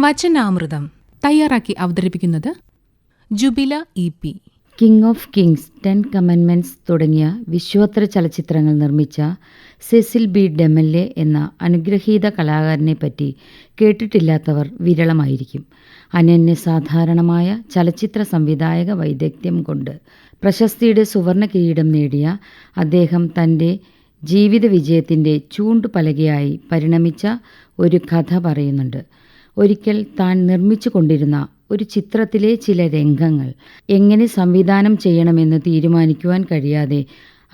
വചനാമൃതം തയ്യാറാക്കി അവതരിപ്പിക്കുന്നത് Jubila E P. King of kings ten commandments തുടങ്ങിയ വിശ്വോത്തര ചലച്ചിത്രങ്ങൾ നിർമ്മിച്ച സെസിൽ ബി. ഡെമല്ലെ എന്ന അനുഗ്രഹീത കലാകാരനെ പറ്റി കേട്ടിട്ടില്ലാത്തവർ വിരളമായിരിക്കും. അനന്യ സാധാരണമായ ചലച്ചിത്ര സംവിധായക വൈദഗ്ധ്യം കൊണ്ട് പ്രശസ്തിയുടെ സുവർണ കിരീടം നേടിയ അദ്ദേഹം തന്റെ ജീവിത വിജയത്തിന്റെ ചൂണ്ടുപലകയായി പരിണമിച്ച ഒരു കഥ പറയുന്നുണ്ട്. ഒരിക്കൽ താൻ നിർമ്മിച്ചു കൊണ്ടിരുന്ന ഒരു ചിത്രത്തിലെ ചില രംഗങ്ങൾ എങ്ങനെ സംവിധാനം ചെയ്യണമെന്ന് തീരുമാനിക്കുവാൻ കഴിയാതെ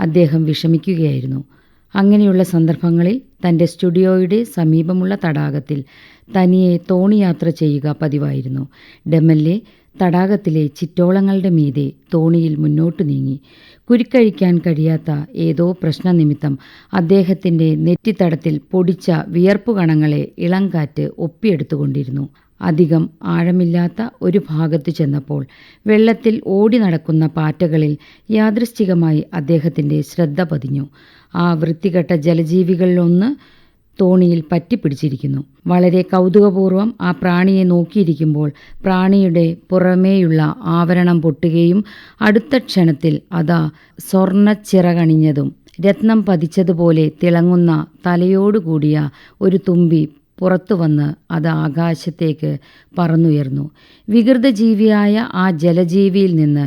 അദ്ദേഹം വിഷമിക്കുകയായിരുന്നു. അങ്ങനെയുള്ള സന്ദർഭങ്ങളിൽ തന്റെ സ്റ്റുഡിയോയുടെ സമീപമുള്ള തടാകത്തിൽ തനിയെ തോണിയാത്ര ചെയ്യുക പതിവായിരുന്നു. ഡെമല്ലെ തടാകത്തിലെ ചിറ്റോളങ്ങളുടെ മീതെ തോണിയിൽ മുന്നോട്ടു നീങ്ങി. കുരുക്കഴിക്കാൻ കഴിയാത്ത ഏതോ പ്രശ്നനിമിത്തം അദ്ദേഹത്തിന്റെ നെറ്റിത്തടത്തിൽ പൊടിച്ച വിയർപ്പു കണങ്ങളെ ഇളങ്കാറ്റ് ഒപ്പിയെടുത്തുകൊണ്ടിരുന്നു. അധികം ആഴമില്ലാത്ത ഒരു ഭാഗത്തു ചെന്നപ്പോൾ വെള്ളത്തിൽ ഓടി നടക്കുന്ന പാറ്റകളിൽ യാദൃശ്ചികമായി അദ്ദേഹത്തിന്റെ ശ്രദ്ധ പതിഞ്ഞു. ആ വൃത്തികെട്ട ജലജീവികളിലൊന്ന് തോണിയിൽ പറ്റിപ്പിടിച്ചിരിക്കുന്നു. വളരെ കൗതുകപൂർവം ആ പ്രാണിയെ നോക്കിയിരിക്കുമ്പോൾ പ്രാണിയുടെ പുറമേയുള്ള ആവരണം പൊട്ടുകയും അടുത്ത ക്ഷണത്തിൽ അതാ സ്വർണച്ചിറകണിഞ്ഞതും രത്നം പതിച്ചതുപോലെ തിളങ്ങുന്ന തലയോടുകൂടിയ ഒരു തുമ്പി പുറത്തു വന്ന് അത് ആകാശത്തേക്ക് പറന്നുയർന്നു. വികൃതജീവിയായ ആ ജലജീവിയിൽ നിന്ന്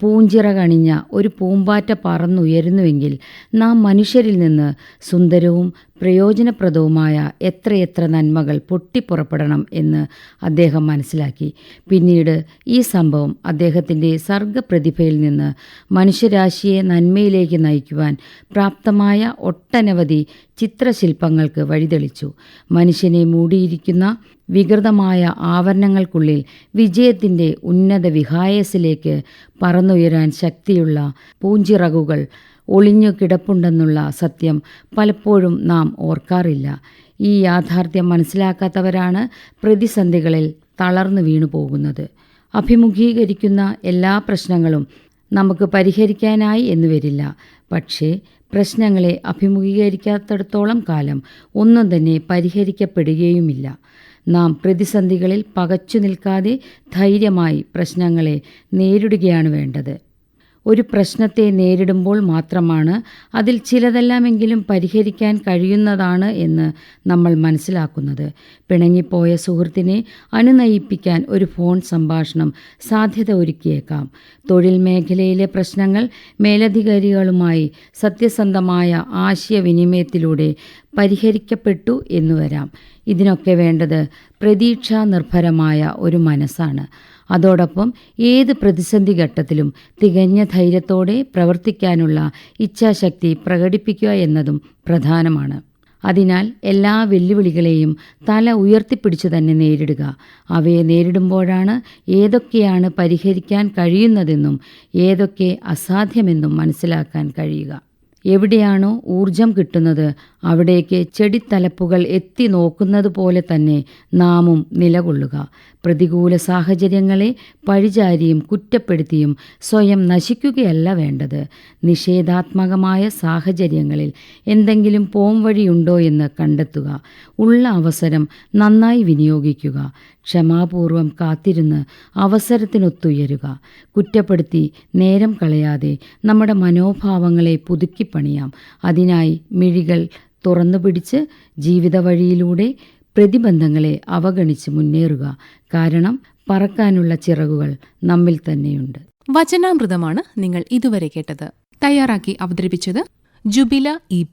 പൂഞ്ചിറകണിഞ്ഞ ഒരു പൂമ്പാറ്റ പറന്നുയരുന്നുവെങ്കിൽ നാം മനുഷ്യരിൽ നിന്ന് സുന്ദരവും പ്രയോജനപ്രദവുമായ എത്രയെത്ര നന്മകൾ പൊട്ടിപ്പുറപ്പെടണം എന്ന് അദ്ദേഹം മനസ്സിലാക്കി. പിന്നീട് ഈ സംഭവം അദ്ദേഹത്തിന്റെ സർഗപ്രതിഭയിൽ നിന്ന് മനുഷ്യരാശിയെ നന്മയിലേക്ക് നയിക്കുവാൻ പ്രാപ്തമായ ഒട്ടനവധി ചിത്രശില്പങ്ങൾക്ക് വഴിതെളിച്ചു. മനുഷ്യനെ മൂടിയിരിക്കുന്ന വികൃതമായ ആവരണങ്ങൾക്കുള്ളിൽ വിജയത്തിന്റെ ഉന്നത വിഹായസിലേക്ക് പറന്നുയരാൻ ശക്തിയുള്ള പൂഞ്ചിറകുകൾ ഒളിഞ്ഞു കിടപ്പുണ്ടെന്നുള്ള സത്യം പലപ്പോഴും നാം ഓർക്കാറില്ല. ഈ യാഥാർത്ഥ്യം മനസ്സിലാക്കാത്തവരാണ് പ്രതിസന്ധികളിൽ തളർന്നു വീണു പോകുന്നത്. അഭിമുഖീകരിക്കുന്ന എല്ലാ പ്രശ്നങ്ങളും നമുക്ക് പരിഹരിക്കാനായി എന്ന് വരില്ല. പക്ഷേ പ്രശ്നങ്ങളെ അഭിമുഖീകരിക്കാത്തിടത്തോളം കാലം ഒന്നും തന്നെ പരിഹരിക്കപ്പെടുകയുമില്ല. നാം പ്രതിസന്ധികളിൽ പകച്ചു നിൽക്കാതെ ധൈര്യമായി പ്രശ്നങ്ങളെ നേരിടുകയാണ് വേണ്ടത്. ഒരു പ്രശ്നത്തെ നേരിടുമ്പോൾ മാത്രമാണ് അതിൽ ചിലതെല്ലാമെങ്കിലും പരിഹരിക്കാൻ കഴിയുന്നതാണ് എന്ന് നമ്മൾ മനസ്സിലാക്കുന്നത്. പിണങ്ങിപ്പോയ സുഹൃത്തിനെ അനുനയിപ്പിക്കാൻ ഒരു ഫോൺ സംഭാഷണം സാധ്യത ഒരുക്കിയേക്കാം. തൊഴിൽ മേഖലയിലെ പ്രശ്നങ്ങൾ മേലധികാരികളുമായി സത്യസന്ധമായ ആശയവിനിമയത്തിലൂടെ പരിഹരിക്കപ്പെട്ടു എന്നു വരാം. ഇതിനൊക്കെ വേണ്ടത് പ്രതീക്ഷാ നിർഭരമായ ഒരു മനസ്സാണ്. അതോടൊപ്പം ഏത് പ്രതിസന്ധി ഘട്ടത്തിലും തികഞ്ഞ ധൈര്യത്തോടെ പ്രവർത്തിക്കാനുള്ള ഇച്ഛാശക്തി പ്രകടിപ്പിക്കുക എന്നതും പ്രധാനമാണ്. അതിനാൽ എല്ലാ വെല്ലുവിളികളെയും തല ഉയർത്തിപ്പിടിച്ചു തന്നെ നേരിടുക. അവയെ നേരിടുമ്പോഴാണ് ഏതൊക്കെയാണ് പരിഹരിക്കാൻ കഴിയുന്നതെന്നും ഏതൊക്കെ അസാധ്യമെന്നും മനസ്സിലാക്കാൻ കഴിയുക. എവിടെയാണോ ഊർജം കിട്ടുന്നത് അവിടേക്ക് ചെടിത്തലപ്പുകൾ എത്തി നോക്കുന്നത് പോലെ തന്നെ നാമും നിലകൊള്ളുക. പ്രതികൂല സാഹചര്യങ്ങളെ പഴിചാരിയും കുറ്റപ്പെടുത്തിയും സ്വയം നശിക്കുകയല്ല വേണ്ടത്. നിഷേധാത്മകമായ സാഹചര്യങ്ങളിൽ എന്തെങ്കിലും പോംവഴിയുണ്ടോ എന്ന് കണ്ടെത്തുക. ഉള്ള അവസരം നന്നായി വിനിയോഗിക്കുക. ക്ഷമാപൂർവം കാത്തിരുന്ന് അവസരത്തിനൊത്തുയരുക. കുറ്റപ്പെടുത്തി നേരം കളയാതെ നമ്മുടെ മനോഭാവങ്ങളെ പുതുക്കിപ്പണിയാം. അതിനായി മിഴികൾ തുറന്നു പിടിച്ച് ജീവിത വഴിയിലൂടെ പ്രതിബന്ധങ്ങളെ അവഗണിച്ച് മുന്നേറുക. കാരണം പറക്കാനുള്ള ചിറകുകൾ നമ്മിൽ തന്നെയുണ്ട്. വചനാമൃതമാണ് നിങ്ങൾ ഇതുവരെ കേട്ടത്. തയ്യാറാക്കി അവതരിപ്പിച്ചത് ജുബില ഇ